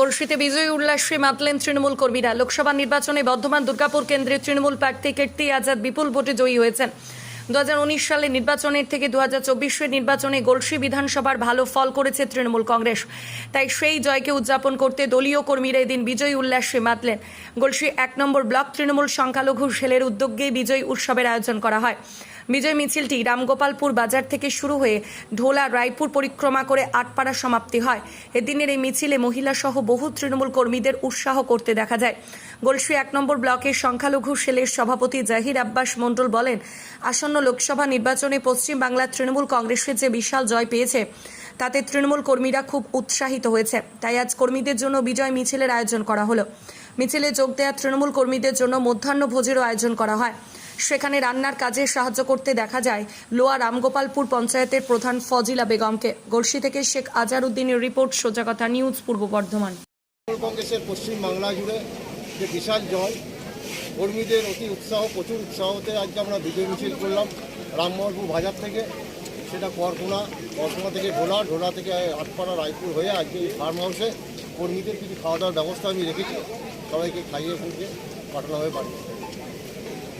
গলসিতে বিজয়ী উল্লাসে মাতলেন তৃণমূল কর্মীরা। লোকসভা নির্বাচনে বর্ধমান, দুর্গাপুর কেন্দ্রে তৃণমূল প্রার্থী কীর্তি আজাদ বিপুল ভোটে জয়ী হয়েছেন। দুহাজার উনিশ সালে নির্বাচনের থেকে দু হাজার নির্বাচনে গলসি বিধানসভার ভালো ফল করেছে তৃণমূল কংগ্রেস। তাই সেই জয়কে উদযাপন করতে দলীয় কর্মীরা এদিন বিজয়ী উল্লাসে মাতলেন। গলসি এক নম্বর ব্লক তৃণমূল সংখ্যালঘু সেলের উদ্যোগে বিজয়ী উৎসবের আয়োজন করা হয়। বিজয় মিছিলটি রামগোপালপুর বাজার থেকে শুরু হয়ে ঢোলা রায়পুর পরিক্রমা করে আটপাড়া সমাপ্তি হয়। এদিনের এই মিছিলে মহিলা সহ বহু তৃণমূল কর্মীদের উৎসাহ করতে দেখা যায়। গলসি এক নম্বর ব্লকের সংখ্যালঘু সেলের সভাপতি জাহির আব্বাস মণ্ডল বলেন, আসন্ন লোকসভা নির্বাচনে পশ্চিম বাংলার তৃণমূল কংগ্রেসের যে বিশাল জয় পেয়েছে, তাতে তৃণমূল কর্মীরা খুব উৎসাহিত হয়েছে। তাই আজ কর্মীদের জন্য বিজয় মিছিলের আয়োজন করা হলো। মিছিলে যোগ দেওয়া তৃণমূল কর্মীদের জন্য মধ্যাহ্ন ভোজেরও আয়োজন করা হয়। সেখানে রান্নার কাজে সাহায্য করতে দেখা যায় লোয়া রামগোপালপুর পঞ্চায়েতের প্রধান ফজিলা বেগমকে। গলসি থেকে শেখ আজার উদ্দিনের রিপোর্ট সোজাকথা নিউজ, পূর্ব বর্ধমান। কংগ্রেসের পশ্চিম বাংলা জুড়ে যে বিশাল জয়, কর্মীদের অতি উৎসাহ, প্রচুর উৎসাহতে আজকে আমরা বিজয় মিছিল করলাম রামমোহনপুর বাজার থেকে। সেটা করকোনা করকোনা থেকে ঢোলা ঢোলা থেকে আটপাড়া, রায়পুর হয়ে আজকে এই ফার্ম হাউসে কর্মীদের কিছু খাওয়া দাওয়ার ব্যবস্থা আমি রেখেছি। সবাইকে খাইয়ে ফুটিয়ে পাঠানো হয়ে বাড়ি।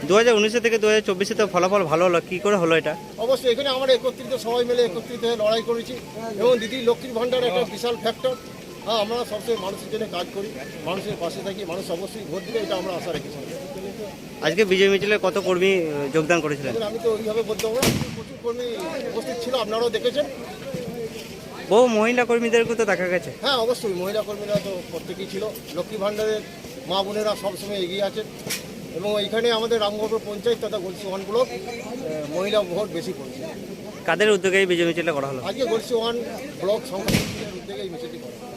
দু হাজার উনিশে থেকে দু হাজার চব্বিশে তো ফলাফল ভালো হলো কী করে হলো এটা? অবশ্যই এখানে আমরা একত্রিত সবাই মিলে একত্রিত হয়ে লড়াই করেছি। এবং দিদি লক্ষ্মীর ভাণ্ডার একটা বিশাল ফ্যাক্টর হ্যাঁ আমরা সবসময় মানুষের জন্য কাজ করি মানুষের পাশে থাকি মানুষ অবশ্যই ভোট দিবে এটা আমরা আশা রেখেছি। আজকে বিজয় মিছিলে কত কর্মী যোগদান করেছিলেন? আমি তো ওইভাবে বলতে পারব প্রচুর কর্মী উপস্থিত ছিল আপনারাও দেখেছেন। বহু মহিলা কর্মীদেরকে তো দেখা গেছে। হ্যাঁ অবশ্যই মহিলা কর্মীরা তো প্রত্যেকেই ছিল। লক্ষ্মী ভাণ্ডারের মা বোনেরা সবসময় এগিয়ে আছেন। এবং এইখানে আমাদের রামগড় পঞ্চায়েত তথা গলসি ওয়ান ব্লক মহিলা ভোট বেশি পড়ছে কাদের উদ্যোগে এই বিজয় মিছিলটা করা হলো? আজকে গলসি ওয়ান ব্লক সংগঠনের উদ্যোগে এই মিছিলটি করা হয়।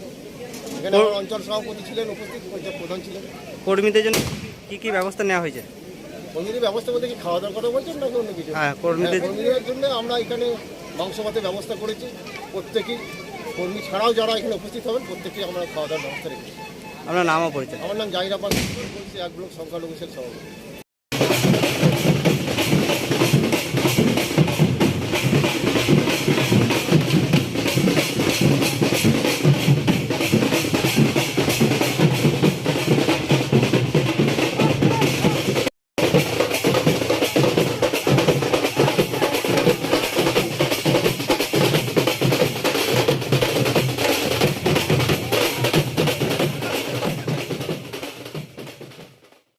এখানে আমার অঞ্চল সভাপতি ছিলেন উপস্থিত পঞ্চায়েত প্রধান ছিলেন। কর্মীদের জন্য কি কি ব্যবস্থা নেওয়া হয়েছে? কর্মীদের ব্যবস্থা বলতে কি খাওয়া দাওয়ার কথা বলছেন নাকি অন্য কিছু? হ্যাঁ, কর্মীদের- হ্যাঁ, কর্মীদের জন্য আমরা এখানে মাংস ভাতের ব্যবস্থা করেছি। প্রত্যেকেই কর্মী ছাড়াও যারা এখানে উপস্থিত হবেন প্রত্যেকেই আমরা খাওয়া দাওয়ার ব্যবস্থা রেখেছি। আপনার নামও পরিচয় আমার নাম জাহিরাবাদ বলছি এক ব্লক সংখ্যালঘু সেল সভাপতি